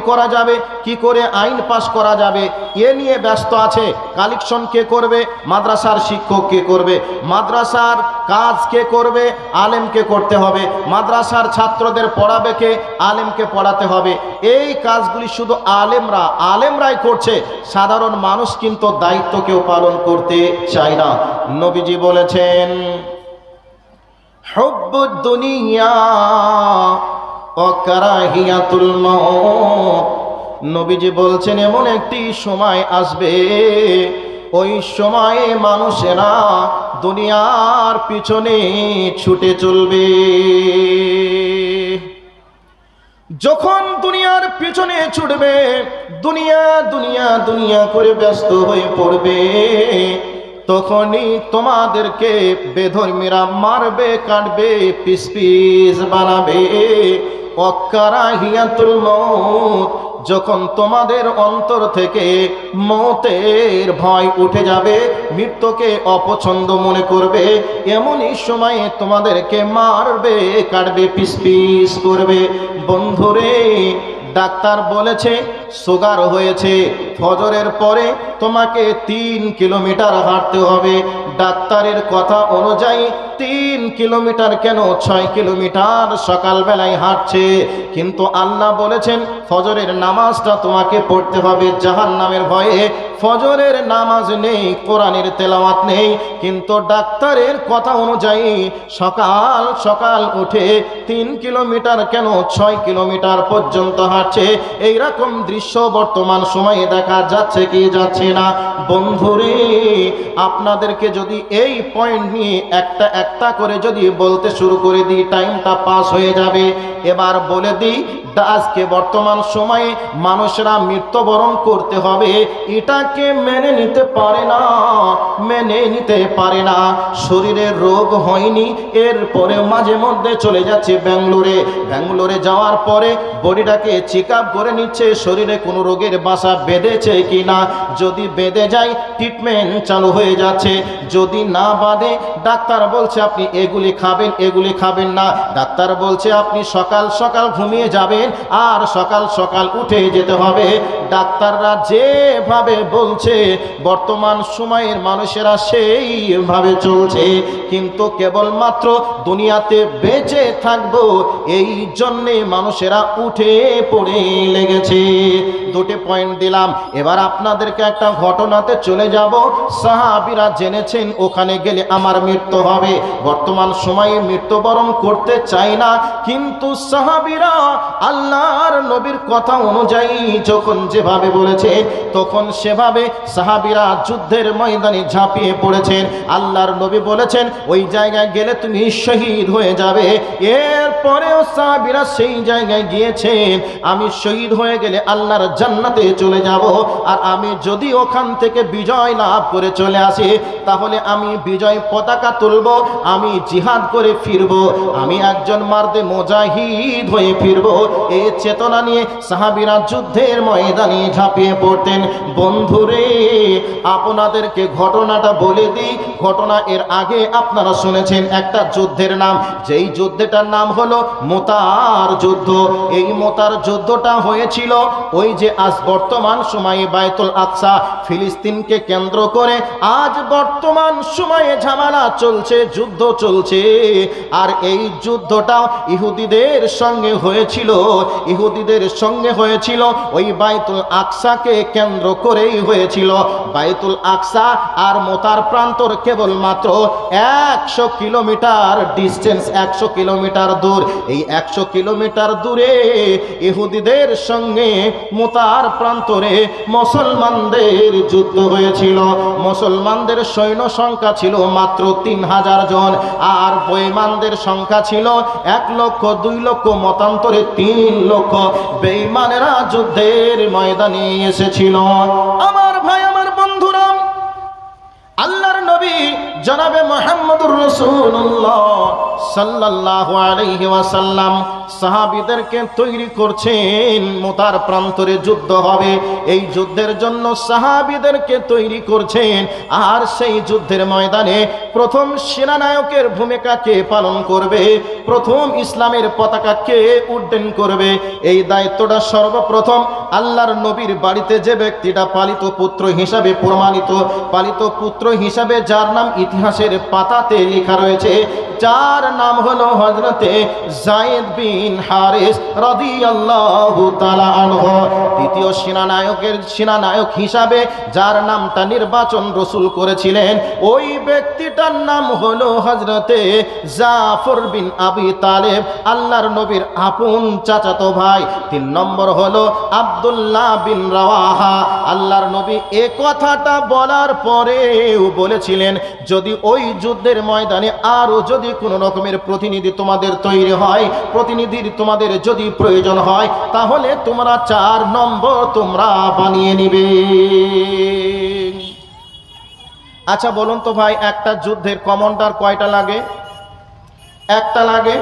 করা যাবে? কি করে আইন পাশ করা যাবে? এ নিয়ে ব্যস্ত আছে। কালেকশন কে করবে? মাদ্রাসার শিক্ষক কে করবে? মাদ্রাসার কাজ কে করবে? আলেমকে করতে হবে। মাদ্রাসার ছাত্রদের পড়াবে কে? আলেমকে পড়াতে হবে। এই কাজগুলি শুধু আলেমরা, আলেমরাই করছে। সাধারণ মানুষ কিন্তু দায়িত্ব কেউ পালন করতে চায় না। নবীজি বলেছেন, হব্বুদ দুনিয়া অকারাহিয়াতুল মউত নবীজি বলছেন, এমন একটি সময় আসবে, ওই সময়ে মানুষেরা দুনিয়ার পিছনে ছুটে চলবে। যখন দুনিয়ার পিছনে ছুটবে, দুনিয়া দুনিয়া দুনিয়া করে ব্যস্ত হয়ে পড়বে তখনই তোমাদেরকে বেধর্মীরা মারবে কাটবে পিস পিস বানাবে। যখন তোমাদের অন্তর থেকে মতের ভয় উঠে যাবে, মৃত্যুকে অপছন্দ মনে করবে, এমনই সময়ে তোমাদেরকে মারবে কাটবে পিস পিস করবে। বন্ধুরে, ডাক্তার বলেছে সুগার হয়েছে। ফজরের পরে তোমাকে তিন কিলোমিটার হাঁটতে হবে। ডাক্তারের কথা অনুযায়ী তিন কিলোমিটার কেন ছয় কিলোমিটার সকালবেলায় হাঁটছে? কিন্তু আল্লাহ বলেছেন, ফজরের নামাজটা তোমাকে পড়তে হবে জাহান নামের ভয়ে। ফজরের নামাজ নেই, কোরআনের তেলাওয়াত নেই। কিন্তু ডাক্তারের কথা অনুযায়ী সকাল সকাল উঠে তিন কিলোমিটার কেন ছয় কিলোমিটার পর্যন্ত হাঁটছে? এইরকম দৃশ্য বর্তমান সময়ে দেখা যাচ্ছে কি যাচ্ছে না? বন্ধুরে, আপনাদেরকে যদি এই পয়েন্ট নিয়ে একটা একটা করে যদি বলতে শুরু করে দিই টাইমটা পাস হয়ে যাবে। এবার বলে দিই আজকে বর্তমান সময়ে মানুষরা মৃত্যুবরণ করতে হবে। এটাকে মেনে নিতে পারে না, মেনে নিতে পারে না। শরীরে রোগ হয়নি, এরপরে মাঝে মধ্যে চলে যাচ্ছে ব্যাঙ্গালোরে। ব্যাঙ্গালোরে যাওয়ার পরে বডিটাকে চেক করে নিচ্ছে, শরীরে কোনো রোগের বাসা বেঁধেছে কি না যদি বেঁধে যায় ট্রিটমেন্ট চালু হয়ে যাচ্ছে। যদি না বাঁধে, ডাক্তার বলছে, আপনি এগুলি খাবেন এগুলি খাবেন না। ডাক্তার বলছে, আপনি সকাল সকাল ঘুমিয়ে যাবেন। আর সকাল সকাল উঠে যেতে হবে। ডাক্তাররা যেভাবে বলছে, বর্তমান সময়ের মানুষেরা সেইভাবে চলছে। কিন্তু কেবলমাত্র দুনিয়াতে বেঁচে থাকব, এই জন্যে মানুষেরা উঠে পড়ে লেগেছে। দুটি পয়েন্ট দিলাম। এবার আপনাদেরকে একটা ঘটনাতে চলে যাব। সাহাবিরা জেনেছেন, ওখানে গেলে আমার মৃত্যু হবে। বর্তমান সময়ে মৃত্যুবরণ করতে চাই না, কিন্তু সাহাবিরা আল্লাহর নবীর কথা অনুযায়ী যখন যেভাবে বলেছে, তখন সেভাবে সাহাবিরা যুদ্ধের ময়দানে ঝাঁপিয়ে পড়েছেন। আল্লাহর নবী বলেছেন, ওই জায়গায় গেলে তুমি শহীদ হয়ে যাবে। এরপরেও সাহাবিরা সেই জায়গায় গিয়েছেন। আমি শহীদ হয়ে গেলে আল্লাহর জান্নাতে চলে যাব। আর আমি যদি ওখান থেকে বিজয় লাভ করে চলে আসি, তাহলে আমি বিজয় পতাকা তুলব, আমি জিহাদ করে ফিরব, আমি একজন মার্দে মোজাহিদ হয়ে ফিরব। এই চেতনা নিয়ে সাহাবিরা যুদ্ধের ময়দানে ঝাঁপিয়ে পড়তেন। বন্ধুরে আপনাদেরকে ঘটনাটা বলে দিই। ঘটনা এর আগে আপনারা শুনেছেন একটা যুদ্ধের নাম। যেই যুদ্ধটার নাম হলো মোতার যুদ্ধ। এই মোতার যুদ্ধটা হয়েছিল ওই যে আজ বর্তমান সময়ে বায়তুল আকসা ফিলিস্তিনকে কেন্দ্র করে আজ বর্তমান সময়ে ঝামেলা চলছে, যুদ্ধ চলছে। আর এই যুদ্ধটা ইহুদিদের সঙ্গে হয়েছিল, ইহুদিদের সঙ্গে হয়েছিল, ওই বাইতুল আকসাকে কেন্দ্র করেই হয়েছিল। বাইতুল আকসা আর মোতার প্রান্তর কেবলমাত্র একশো কিলোমিটার ডিস্টেন্স, একশো কিলোমিটার দূর। এই একশো কিলোমিটার দূরে ইহুদিদের সঙ্গে মোতার প্রান্তরে মুসলমানদের যুদ্ধ হয়েছিল। মুসলমানদের সৈন্য সংখ্যা ছিল মাত্র তিন হাজার জন, আর বৈমানদের সংখ্যা ছিল এক লক্ষ, দুই লক্ষ, মতান্তরে তিন লক্ষ। বেইমানেরা যুদ্ধের ময়দানে এসেছিল। আমার ভাই, আমার বন্ধুরা, আল্লাহর নবী জনাবে মোহাম্মদুর রসুল্লাহ সাল্লাল্লাহু আলাইহি ওয়াসাল্লাম সাহাবীদেরকে তৈরি করছেন মোতার প্রান্তরে যুদ্ধ হবে। এই যুদ্ধের জন্য সাহাবীদেরকে তৈরি করছেন। আর সেই যুদ্ধের ময়দানে প্রথম সেনানায়কের ভূমিকা কে পালন করবে? প্রথম ইসলামের পতাকা কে উড্ডয়ন করবে? এই দায়িত্বটা সর্বপ্রথম আল্লাহর নবীর বাড়িতে যে ব্যক্তিটা পালিত পুত্র হিসাবে প্রমাণিত, পালিত পুত্র হিসাবে যার নাম ইতিহাসের পাতাতে লেখা রয়েছে, যার নাম হলো হজরতে জায়েদ বিন হারিস তাআলা আনহু। দ্বিতীয় সেনানায়কের, সেনানায়ক হিসাবে যার নামটা নির্বাচন রসুল করেছিলেন, ওই ব্যক্তিটার নাম হলো হজরতে জাফর বিন আবি তালেব, আল্লাহর নবীর আপন চাচাতো ভাই। তিন নম্বর হলো আব্দুল্লাহ বিন রাওয়াহা, আল্লাহর নবী এ কথাটা বলার পরেও বলেছিলেন, যদি ওই যুদ্ধের ময়দানে আরও যদি কোনো রকমের প্রতিনিধি তোমাদের তৈরি হয়, প্রতিনিধির তোমাদের যদি প্রয়োজন হয়, তাহলে তোমরা চার নম্বর তোমরা বানিয়ে নিবে। আচ্ছা বলুন তো ভাই, একটা যুদ্ধের কমান্ডার কয়টা লাগে? একটা লাগে।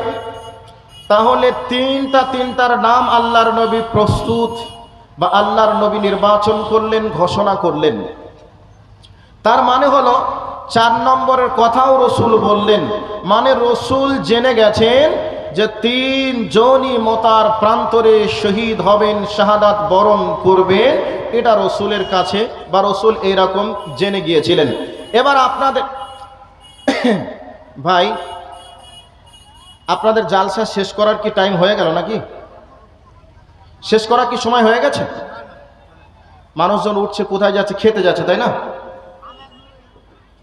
তাহলে তিনটা, তিনটার নাম আল্লাহর নবী প্রস্তুত। বা আল্লাহর নবী নির্বাচন করলেন, ঘোষণা করলেন। তার মানে হলো, চার নম্বরের কথাও রসুল বললেন। মানে রসুল জেনে গেছেন যে তিন জনই মতার প্রান্তরে শহীদ হবেন, শাহাদাত বরণ করবেন। এটা রসুলের কাছে বা রসুল এরকম জেনে গিয়েছিলেন। এবার আপনাদের ভাই, আপনাদের জালসা শেষ করার কি টাইম হয়ে গেল নাকি? শেষ করার কি সময় হয়ে গেছে? মানুষজন উঠছে, কোথায় যাচ্ছে, খেতে যাচ্ছে, তাই না?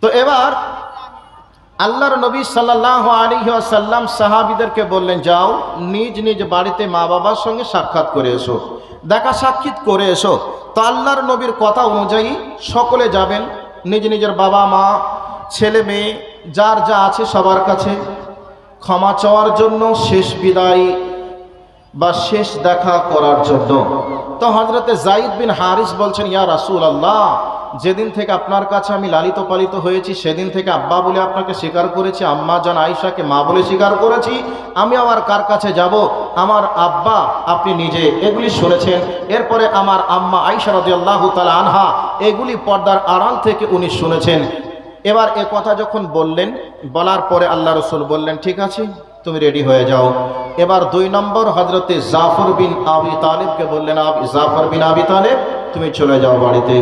তো এবার আল্লাহর নবী সাল্লাহ আলী সাল্লাম সাহাবিদেরকে বললেন, যাও, নিজ নিজ বাড়িতে মা বাবার সঙ্গে সাক্ষাৎ করে এসো, দেখা সাক্ষাৎ করে এসো। তো আল্লাহর নবীর কথা অনুযায়ী সকলে যাবেন, নিজ নিজের বাবা মা, ছেলে মেয়ে, যার যা আছে সবার কাছে। ক্ষমা চাওয়ার জন্য শেষ বিদায় বা শেষ দেখা করার জন্য। তো হজরতে জাইদ বিন হারিস বলছেন, ইয়া রাসুল আল্লাহ যেদিন থেকে আপনার কাছে আমি লালিত পালিত হয়েছি, সেদিন থেকে আব্বা বলে আপনাকে স্বীকার করেছি, আম্মা জান আয়েশাকে মা বলে স্বীকার করেছি, আমি আমার কার কাছে যাব? আমার আব্বা আপনি নিজে এগুলি শুনেছেন। এরপরে আমার আম্মা আয়েশা রাদিয়াল্লাহু তাআলা আনহা এগুলি পর্দার আড়াল থেকে উনি শুনেছেন। এবার এ কথা যখন বললেন, বলার পরে আল্লাহ রসুল বললেন, ঠিক আছে, তুমি রেডি হয়ে যাও। এবার দুই নম্বর হজরতে জাফর বিন আবি তালেবকে বললেন, আবি, জাফর বিন আবি তালেব, তুমি চলে যাও বাড়িতে।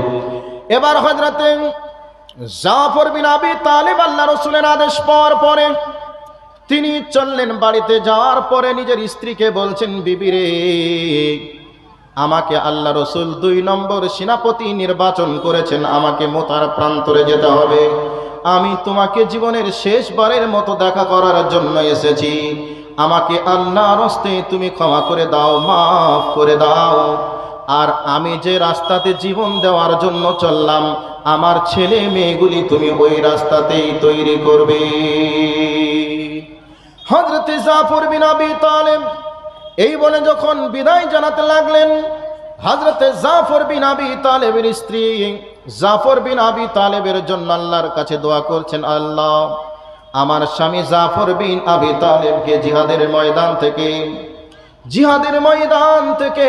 এবার হজরতে জাফর বিন আবি তালেব আল্লাহ রসুলের আদেশ পাওয়ার পরে তিনি চললেন বাড়িতে, যাওয়ার পরে নিজের স্ত্রীকে বলছেন বিবিরে আমাকে আল্লাহ রসুল দুই নম্বর সেনাপতি নির্বাচন করেছেন, আমাকে মোতার প্রান্তরে যেতে হবে। আমি তোমাকে জীবনের শেষবারের মতো দেখা করার জন্য এসেছি। আমাকে আল্লাহ রস্তে তুমি ক্ষমা করে দাও, মাফ করে দাও। আর আমি যে রাস্তাতে জীবন দেওয়ার জন্য চললাম, আমার ছেলে মেয়েগুলি তুমি ওই রাস্তাতেই তৈরি করবে। হজরত জাফর বিন আবি তালেব এই বলে যখন বিদায় জানাতে লাগলেন হজরতে জাফর বিন আবি তালেবের স্ত্রী জাফর বিন আবি তালেবের জন্য আল্লাহর কাছে দোয়া করছেন, আল্লাহ আমার স্বামী জাফর বিন আবি তালেবকে জিহাদের ময়দান থেকে, জিহাদের ময়দান থেকে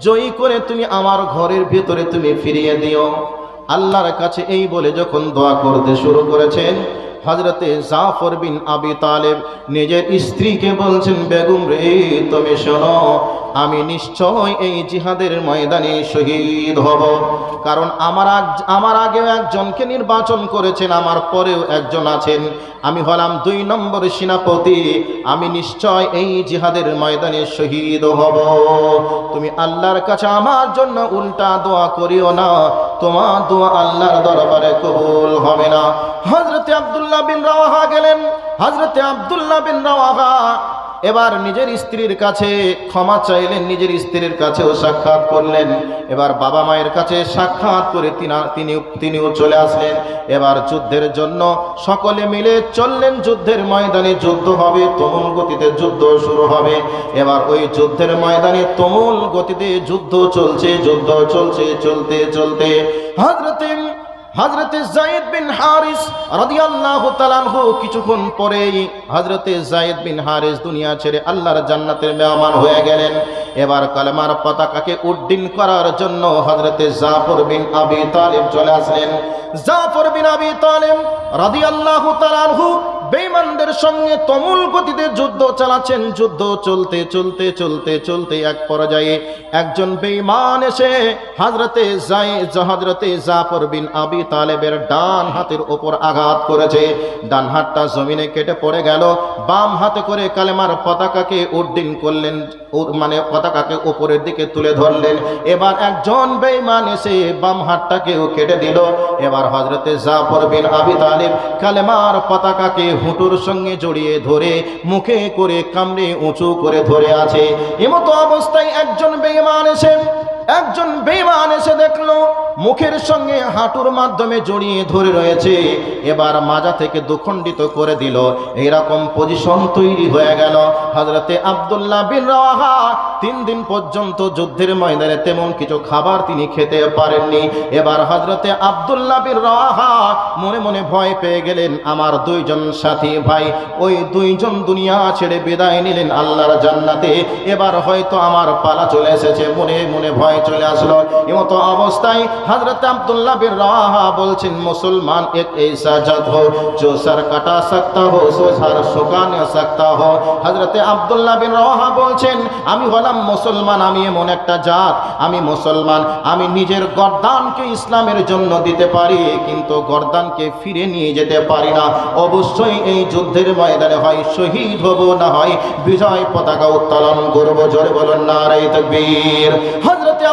জয়ী করে তুমি আমার ঘরের ভেতরে তুমি ফিরিয়ে দিও। আল্লাহর কাছে এই বলে যখন দোয়া করতে শুরু করেছেন হজরতে জাফর বিন আবি তালেব নিজের স্ত্রীকে বলছেন, বেগম রে তুমি শোনো, আমি নিশ্চয় এই জিহাদের ময়দানে শহীদ হব। কারণ আমার আমার আগেও একজনকে নির্বাচন করেছেন, আমার পরেও একজন আছেন। আমি হলাম দুই নম্বর সেনাপতি, আমি নিশ্চয় এই জিহাদের ময়দানে শহীদ হব। তুমি আল্লাহর কাছে আমার জন্য উল্টা দোয়া করিও না, তোমার দোয়া আল্লাহর দরবারে কবুল হবে না। হজরতে আব্দুল্লাহ বিন রাওয়াহা গেলেন। হজরতে আব্দুল্লাহ বিন রাওয়াহা এবার নিজের স্ত্রীর কাছে ক্ষমা চাইলেন, নিজের স্ত্রীর কাছেও সাক্ষাৎ করলেন। এবার বাবা মায়ের কাছে সাক্ষাৎ করে তিনি তিনিও চলে আসলেন। এবার যুদ্ধের জন্য সকলে মিলে চললেন। যুদ্ধের ময়দানে যুদ্ধ হবে, তুমুল গতিতে যুদ্ধ শুরু হবে। এবার ওই যুদ্ধের ময়দানে তুমুল গতিতে যুদ্ধ চলছে যুদ্ধ চলছে, চলতে চলতে। হজরতে হজরতে জায়েদ বিন হারিস রাদিয়াল্লাহু তাআলাহু কিছুক্ষণ পরেই হজরতে জায়েদ বিন হারিস দুনিয়া ছেড়ে আল্লাহর জান্নাতের মেহমান হয়ে গেলেন। এবার কালেমার পতাকাকে উড্ডীন করার জন্য হজরতে জাফর বিন আবি তালেব চলে আসলেন। জাফর বিন আবি তালেব রাদিয়াল্লাহু তাআলাহু বেঈমানদের সঙ্গে তমুল গতিতে যুদ্ধ চালাচ্ছেন। যুদ্ধ চলতে চলতে চলতে চলতে এক পর্যায়ে একজন বেঈমান এসে হাজরতে জাই হযরতে জাফর বিন আবি তালেবের ডান হাতের ওপর আঘাত করেছে। ডান হাতটা জমিনে কেটে পড়ে গেল। বাম হাতে করে কালেমার পতাকাকে উড্ডীন করলেন মানে পতাকাকে উপরের দিকে তুলে ধরলেন। এবার একজন বেঈমান এসে বাম হাতটাকেও কেটে দিল। এবার হযরতে জাফর বিন আবি তালিব কালেমার পতাকাকে হুঁটুর সঙ্গে জড়িয়ে ধরে, মুখে করে কামড়ে উঁচু করে ধরে আছে। এমতো অবস্থায় একজন বেঈমান এসে, একজন বেমান এসে দেখল, মুখের সঙ্গে হাঁটুর মাধ্যমে জড়িয়ে ধরে রয়েছে। এবার মাজা থেকে দুখণ্ডিত করে দিল। এরকম পজিশন তৈরি হয়ে গেল। হজরতে আবদুল্লাহ বিন রাহা তিন দিন পর্যন্ত যুদ্ধের ময়দানে তেমন কিছু খাবার তিনি খেতে পারেননি। এবার হজরতে আবদুল্লাহ বিন রাহা মনে মনে ভয় পেয়ে গেলেন, আমার দুইজন সাথী ভাই, ওই দুইজন দুনিয়া ছেড়ে বিদায় নিলেন আল্লাহর জান্নাতে। এবার হয়তো আমার পালা চলে এসেছে। মনে মনে ভয় চলে আসলো। এমত অবস্থায় হজরত আবদুল্লাহ বিন রাহা বলছেন, মুসলমান এক এইসা জাত হো জো সর কাটা সকতা হো সো সর শুকানো সকতা হো হজরতে আবদুল্লাহ বিন রাহা বলছেন, আমি হলাম মুসলমান, আমি এমন একটা জাত, আমি মুসলমান, আমি নিজের গরদানকে ইসলামের জন্য দিতে পারি, কিন্তু গরদানকে ফিরে নিয়ে যেতে পারি না। অবশ্যই এই যুদ্ধের ময়দানে হয়, শহীদ হব না হয়, বিজয় পতাকা উত্তোলন করব, জোরে বলুন না রে তকবীর।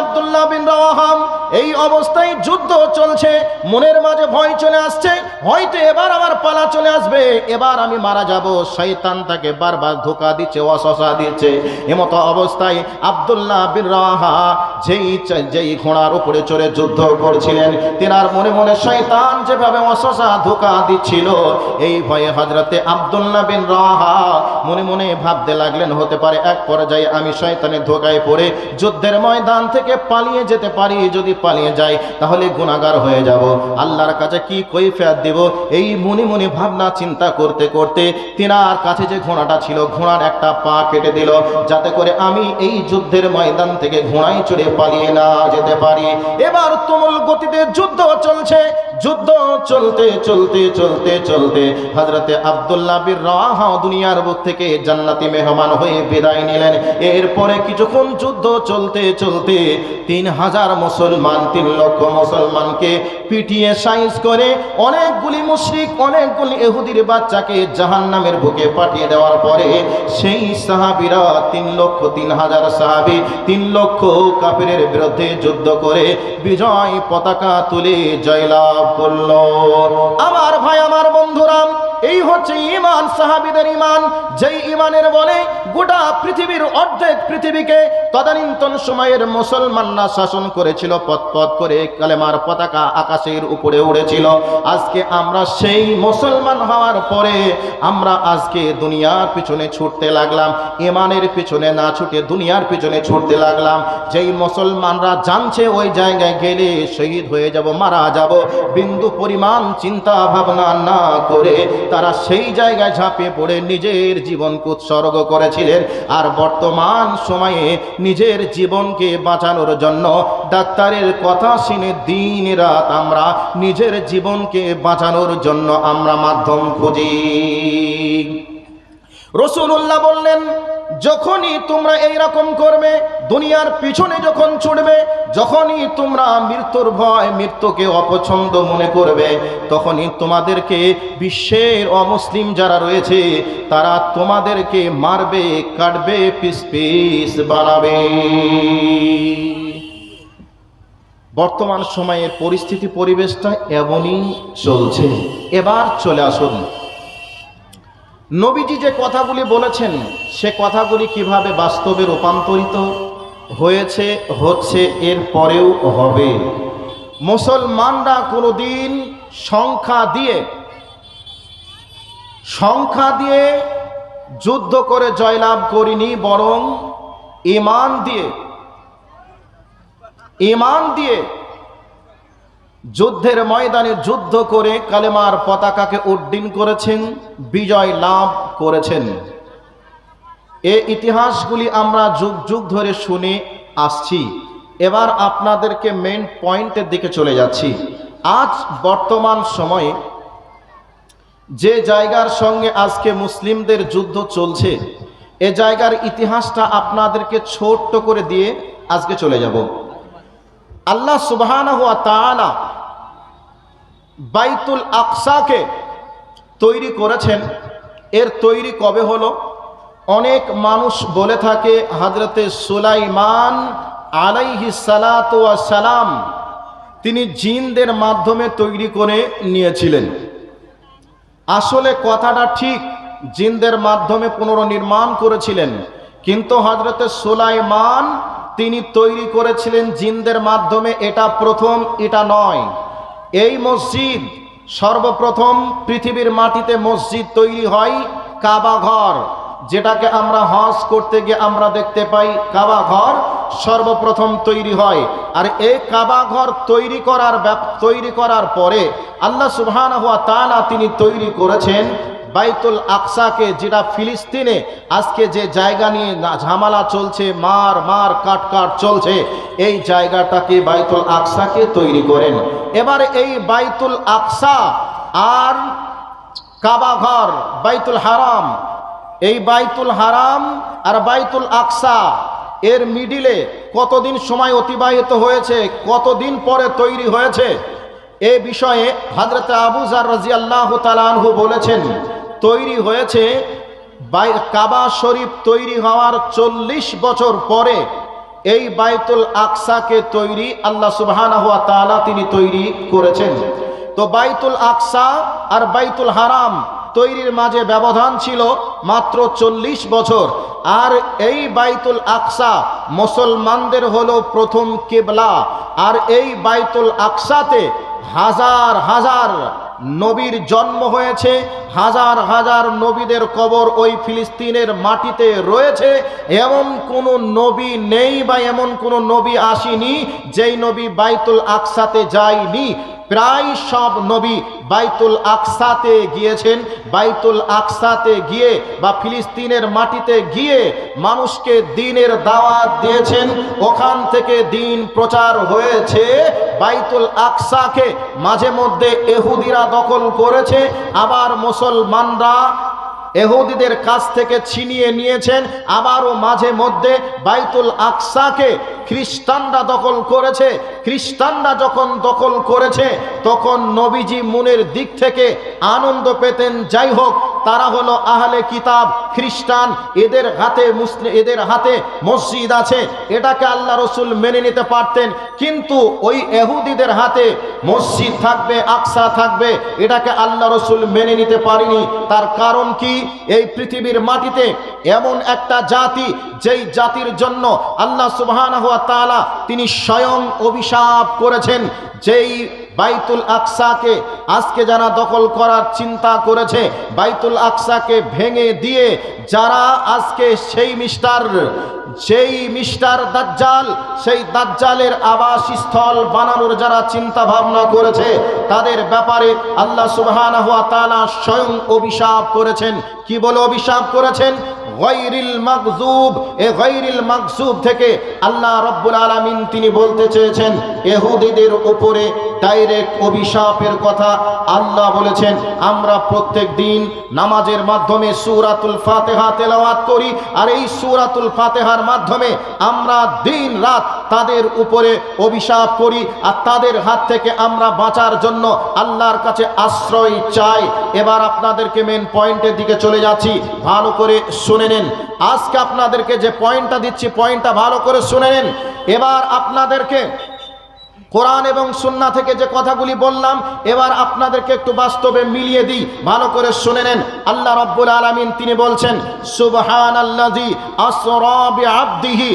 আব্দুল্লাহ বিন রাওয়াহাম এই অবস্থায় যুদ্ধ চলছে, মনের মাঝে ভয় চলে আসছে, হয়তো এবার আমার পালা চলে আসবে, এবার আমি মারা যাব শৈতান তাকে বারবার ধোকা দিচ্ছে অশসা দিচ্ছে। এমতো অবস্থায় আব্দুল্লাহ বিন রাহা যেই যেই ঘোড়ার উপরে চড়ে যুদ্ধ করছিলেন, তেনার মনে মনে শয়তান যেভাবে অশসা ধোকা দিচ্ছিল, এই ভয়ে হজরতে আব্দুল্লাহ বিন রাহা মনে মনে ভাবতে লাগলেন, হতে পারে এক পর্যায়ে আমি শয়তানের ধোকায় পড়ে যুদ্ধের ময়দান থেকে পালিয়ে যেতে পারি, যদি পালিয়ে যাই, তাহলে গুণাগার হয়ে যাব। আল্লাহর কাছে কি কৈফিয়ত দেব? এই মনে মনে ভাবনা চিন্তা করতে করতে তিনার কাছে যে ঘোড়াটা ছিল, ঘোড়ার একটা পা কেটে দিল, যাতে করে আমি এই যুদ্ধের ময়দান থেকে ঘোড়ায় চড়ে পালিয়ে না যেতে পারি। এবার তুমুল গতিতে যুদ্ধ চলছে। যুদ্ধ চলতে চলতে চলতে চলতে হজরতে আব্দুল্লাহ বির রাহা দুনিয়ার বুক থেকে জান্নাতি মেহমান হয়ে বিদায় নিলেন। এরপরে কিছুক্ষণ যুদ্ধ চলতে চলতে তিন হাজার মুসলমান, তিন লক্ষ মুসলমানকে পিটিয়ে সাইজ করে অনেকগুলি মুশরিক, অনেকগুলি এহুদির বাচ্চাকে জাহান নামের বুকে পাঠিয়ে দেওয়ার পরে সেই সাহাবিরা তিন লক্ষ তিন হাজার সাহাবি, তিন লক্ষ কাফিরের বিরুদ্ধে যুদ্ধ করে বিজয় পতাকা তুলে জয়লাভ করল। আমার ভাই আমার বন্ধুরাম এই হচ্ছে ইমান সাহাবিদের ইমান যেই ইমানের বলে গোটা পৃথিবীর অর্ধেক পৃথিবীকে তদানীন্তন সময়ের মুসলমানরা শাসন করেছিল পথ পথ করে কালেমার পতাকা আকাশের উপরে উড়েছিল। আজকে আমরা সেই মুসলমান হওয়ার পরে আমরা আজকে দুনিয়ার পিছনে ছুটতে লাগলাম ইমানের পিছনে না ছুটে দুনিয়ার পিছনে ছুটতে লাগলাম। যেই মুসলমানরা জানছে ওই জায়গায় গেলে শহীদ হয়ে যাব, মারা যাব, বিন্দু পরিমাণ চিন্তা ভাবনা না করে তারা সেই জায়গায় ঝাঁপিয়ে পড়ে, নিজের জীবনকে উৎসর্গ করেছিলেন। আর বর্তমান সময়ে নিজের জীবনকে বাঁচানোর জন্য ডাক্তারের কথা শুনে দিন রাত আমরা নিজের জীবনকে বাঁচানোর জন্য আমরা মাধ্যম খুঁজি। রসুল্লাহ বললেন যখনই তোমরা এই রকম করবে, দুনিয়ার পিছনে যখন ছুটবে, যখনই তোমরা মৃত্যুর ভয় মৃত্যুকে অপছন্দ মনে করবে, তখনই তোমাদেরকে বিশ্বের অমুসলিম যারা রয়েছে, তারা তোমাদেরকে মারবে, কাটবে, পিস পিস বানাবে। বর্তমান সময়ের পরিস্থিতি, পরিবেশটা এমনই চলছে। এবার চলে আসুন। নবীজি যে কথাগুলি বলেছেন, সে কথাগুলি কীভাবে বাস্তবে রূপান্তরিত হয়েছে, হচ্ছে এর পরেও হবে। মুসলমানরা কোনোদিন সংখ্যা দিয়ে সংখ্যা দিয়ে যুদ্ধ করে জয়লাভ করিনি, বরং ইমান দিয়ে ইমান দিয়ে যুদ্ধের ময়দানে যুদ্ধ করে কালেমার পতাকাকে উড্ডীন করেছেন, বিজয় লাভ করেছেন। এ ইতিহাসগুলি আমরা যুগ যুগ ধরে শুনে আসছি। এবার আপনাদেরকে মেন পয়েন্টের দিকে চলে যাচ্ছি। আজ বর্তমান সময়ে যে জায়গার সঙ্গে আজকে মুসলিমদের যুদ্ধ চলছে, এ জায়গার ইতিহাসটা আপনাদেরকে ছোট্ট করে দিয়ে আজকে চলে যাব। আল্লাহ তাআলা বাইতুল আকসাকে তৈরি করেছেন। এর তৈরি কবে হলো? অনেক মানুষ বলে থাকে, হজরতে সুলাইমান আলাইহি সালাম তিনি জিনদের মাধ্যমে তৈরি করে নিয়েছিলেন। আসলে কথাটা ঠিক, জিনদের মাধ্যমে পুনর্নির্মাণ করেছিলেন। কিন্তু হজরতে সুলাইমান তিনি তৈরি করেছিলেন জিনদের মাধ্যমে, এটা প্রথম, এটা নয়। এই মসজিদ সর্বপ্রথম পৃথিবীর মাটিতে মসজিদ তৈরি হয় কাবা ঘর, যেটাকে আমরা হজ করতে গিয়ে আমরা দেখতে পাই কাবা ঘর সর্বপ্রথম তৈরি হয়। আর এই কাবা ঘর তৈরি করার তৈরি করার পরে আল্লাহ সুবহানাহু ওয়া তাআলা তিনি তৈরি করেছেন বাইতুল আকসাকে, যেটা ফিলিস্তিনে আজকে যে জায়গা নিয়ে ঝামেলা চলছে, মার মার কাট কাট চলছে, এই জায়গাটাকে বাইতুল আকসাকে তৈরি করেন। এবার এই বাইতুল আকসা আর কাবা ঘর, বাইতুল হারাম, এই বাইতুল হারাম আর বাইতুল আকসা এর মিডিলে কতদিন সময় অতিবাহিত হয়েছে, কতদিন পরে তৈরি হয়েছে, এ বিষয়ে হজরত আবুজার রাজি আল্লাহ তালানহু বলেছেন তৈরি হয়েছে কাবা শরীফ তৈরি হওয়ার চল্লিশ বছর পরে এই বাইতুল আকসাকে তৈরি আল্লাহ সুবহানাহু ওয়া তাআলা তিনি তৈরি করেছেন। তো বাইতুল আকসা আর বাইতুল হারাম তৈরির মাঝে ব্যবধান ছিল মাত্র চল্লিশ বছর। আর এই বাইতুল আকসা মুসলমানদের হলো প্রথম কেবলা। আর এই বাইতুল আকসাতে হাজার হাজার নবীর জন্ম হয়েছে, হাজার হাজার নবীদের কবর ওই ফিলিস্তিনের মাটিতে রয়েছে, এমন কোনো নবী নেই বা এমন কোনো নবী আসেনি যেই নবী বাইতুল আকসাতে যায়নি। প্রায় সব নবী বাইতুল আকসাতে গিয়েছেন। বাইতুল আকসাতে গিয়ে বা ফিলিস্তিনের মাটিতে গিয়ে মানুষকে দিনের দাওয়াত দিয়েছেন। ওখান থেকে দিন প্রচার হয়েছে। বাইতুল আকসাকে মাঝে মধ্যে এহুদিরা দখল করেছে। আবার মুসলমানরা এহুদিদের কাছ থেকে ছিনিয়ে নিয়েছেন, আবারও মাঝে মধ্যে বাইতুল আকসাকে খ্রিস্টানরা দখল করেছে, খ্রিস্টানরা যখন দখল করেছে, তখন নবীজি মুনের দিক থেকে আনন্দ পেতেন। যাই হোক তারা হলো আহলে কিতাব, খ্রিস্টান, এদের হাতে মুসলিম এদের হাতে মসজিদ আছে। এটাকে আল্লাহ রসুল মেনে নিতে পারতেন, কিন্তু ওই এহুদিদের হাতে মসজিদ থাকবে, আকসা থাকবে, এটাকে আল্লাহ রসুল মেনে নিতে পারেনি। তার কারণ কি? এই পৃথিবীর মাটিতে এমন একটা জাতি, যেই জাতির জন্য আল্লাহ তাআলা তিনি স্বয়ং অভিশাপ করেছেন, যেই বাইতুল আকসাকে আজকে যারা দখল করার চিন্তা করেছে, বাইতুল আকসাকে ভেঙে দিয়ে যারা আজকে সেই মিস্টার সেই মিস্টার দাজ্জাল, সেই দাজ্জালের আবাসস্থল বানানোর যারা চিন্তা ভাবনা করেছে, তাদের ব্যাপারে আল্লাহ তাআলা স্বয়ং অভিশাপ করেছেন। কি বলে অভিশাপ করেছেন? গৈরিল মাকজুব এ গৈরিল থেকে আল্লাহ রব্বুল আলামিন তিনি বলতে চেয়েছেন, এহুদিদের উপরে ডাইরেক্ট অভিশাপের কথা আল্লাহ বলেছেন। আমরা প্রত্যেক দিন নামাজের মাধ্যমে সূরাতুল ফাতেহা তেলাওয়াত করি আর এই সূরাতুল ফাতেহার মাধ্যমে আমরা দিন রাত তাদের উপরে অভিশাপ করি আর তাদের হাত থেকে আমরা বাঁচার জন্য আল্লাহর কাছে আশ্রয় চাই। এবার আপনাদেরকে মেন পয়েন্টের দিকে চলে যাচ্ছি। ভালো করে শুনে নেন। আজকে আপনাদেরকে যে পয়েন্টটা দিচ্ছি পয়েন্টটা ভালো করে শুনে নেন। এবার আপনাদেরকে কোরআন এবং সুন্না থেকে যে কথাগুলি বললাম, এবার আপনাদেরকে একটু বাস্তবে মিলিয়ে দিই। ভালো করে শুনে নেন। আল্লাহ রব্বুল আলামিন তিনি বলছেন, সুবহানাল্লাযী আসরা বিআবদিহি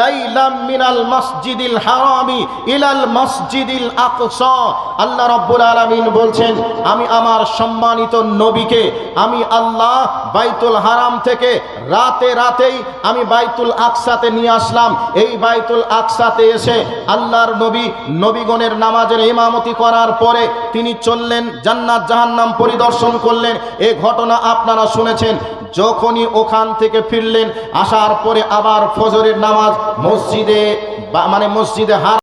লাইলাম মিনাল মসজিদিল হারামি ইলাল মসজিদিল আকসা। আল্লাহ রব্বুল আলামিন বলছেন, আমি আমার সম্মানিত নবীকে, আমি আল্লাহ বাইতুল হারাম থেকে রাতে রাতেই আমি বাইতুল আকসাতে নিয়ে আসলাম। এই বাইতুল আকসাতে এসে আল্লাহর নবী নবীগণের নামাজের ইমামতি করার পরে তিনি চললেন জান্নাত জাহান্নাম পরিদর্শন করলেন। এ ঘটনা আপনারা শুনেছেন। যখনই ওখান থেকে ফিরলেন, আসার পরে আবার ফজরের নামাজ মসজিদে মানে মসজিদে হার